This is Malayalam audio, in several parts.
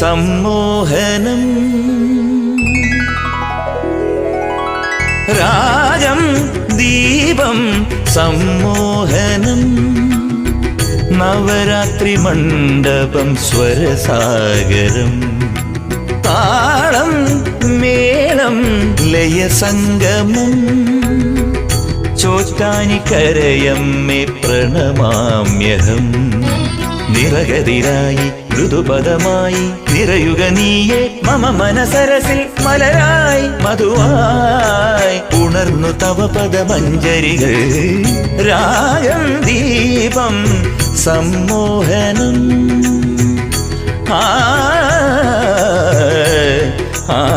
സമ്മോഹനം രാഗം ദീപം സമ്മോഹനം നവരാത്രി മണ്ഡപം സ്വരസാഗരം. താളം മേളം ലയസംഗമം. ചോറ്റാനിക്കരയമ്മേ പ്രണമാമ്യഹം. നിറകതിരായി ഋതുപദമായി നിറയുക നീയെ മമ മനസരസിൽ മലരായി മധുവായി ഉണർന്നു തവ പദമഞ്ജരികൾ. രാഗം ദീപം സമ്മോഹനം. ആ ആ.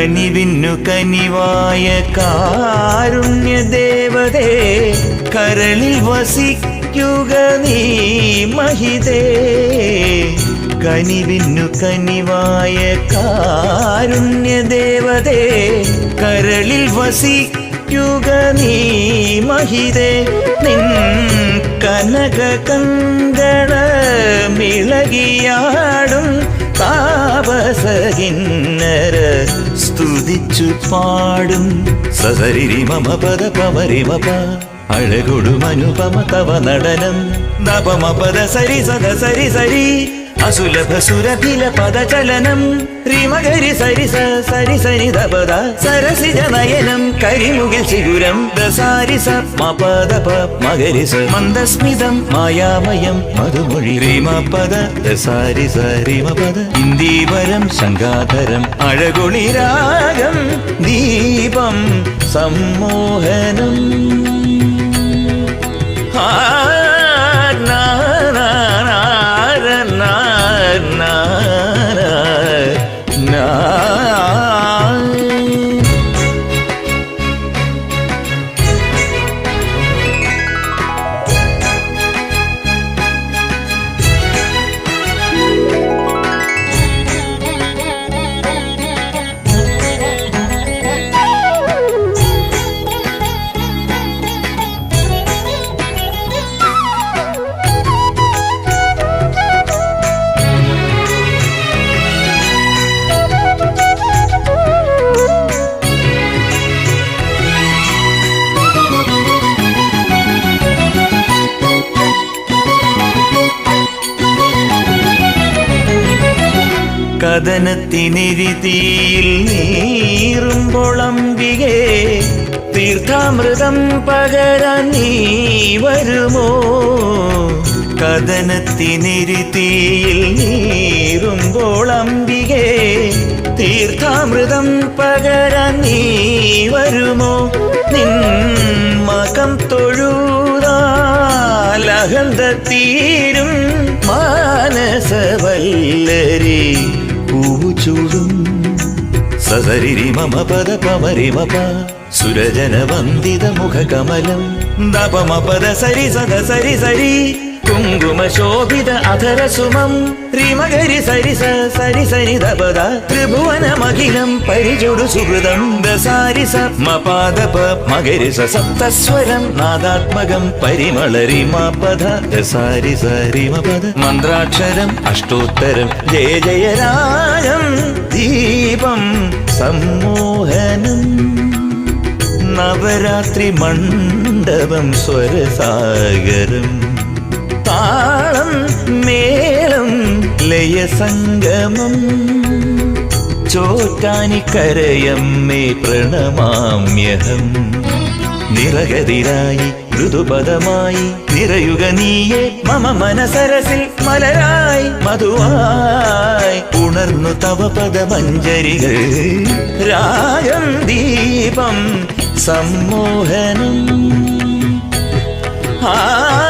കനിവിന്നു കനിവായ കാരുണ്യ ദേവതേ കരളിൽ വസിക്കുക നീ മഹിതേ. കനിവിന്നു കനിവായ കാരുണ്യ ദേവതേ കരളിൽ വസിക്കുക നീ മഹിതേ. നിൻ കനക കങ്കണ മിളകിയാടും താപസകിന്നര സ്തുതിച്ചു പാടും. സസരിരി മമ പദ പമരിമപ അഴകൊടുമനുപമ തവ നടനം. നപമ പദ സരി സദ സരി സരി. അസുലഭ സുരഭില പദചലനം. ചലനം ശ്രീമകരി സരിസ സരി സരി ദപദ സരസിജ നയനം. കരിമുകിൽ ശിഖുരം ദസാരിസ മപദ പ സ. മന്ദസ്മിതം മായാമയം മധുമൊഴി. റീമ പദ ദസാരി സ റിമ പദ ഇന്ദീവരം ശങ്കാധരം അഴകൊളി രാഗം ദീപം സമ്മോഹനം. കഥനത്തിനിരുതിയിൽ നീറുമ്പോളംബികേ തീർത്ഥാമൃതം പകരാൻ നീ വരുമോ? കഥനത്തിനിരുതിയിൽ നീറുമ്പോളംബികേ തീർത്ഥാമൃതം പകരാൻ നീ വരുമോ? നിൻ മകം തൊഴുതാലഹന്ത സസരിരി മമ പദ പമരിമപ സുരജന വന്ദിത മുഖ കമലം ദപമ പദ സരി സദ സരി സരി കുങ്കുമ ശോഭിത അധര സുമം റിമകരി സരി സ സരി സരി ദപദ ത്രിഭുവനമഖിലം പരിചുടു സുഹൃതം ദസാരി സ മപാദപ മകരി സ സപ്തസ്വരം നാദാത്മകം പരിമളരി പദ ദസാരി സരി മപദ മന്ത്രാക്ഷരം അഷ്ടോത്തരം ജയ ജയ ദീപം സമ്മോഹനം നവരാത്രി മണ്ഡപം സ്വരസാഗരം താളം മേളം ലയസംഗമം ചോറ്റാനിക്കരയമ്മേ പ്രണമാമ്യഹം. നിറകതിരായി മൃദുപദമായി നിറയുക നീയെ മമ മനസരസിൽ മലരായി മധുവായി ഉണർന്നു തവ പദമഞ്ജരികൾ. രാഗം ദീപം സമ്മോഹനം. ആ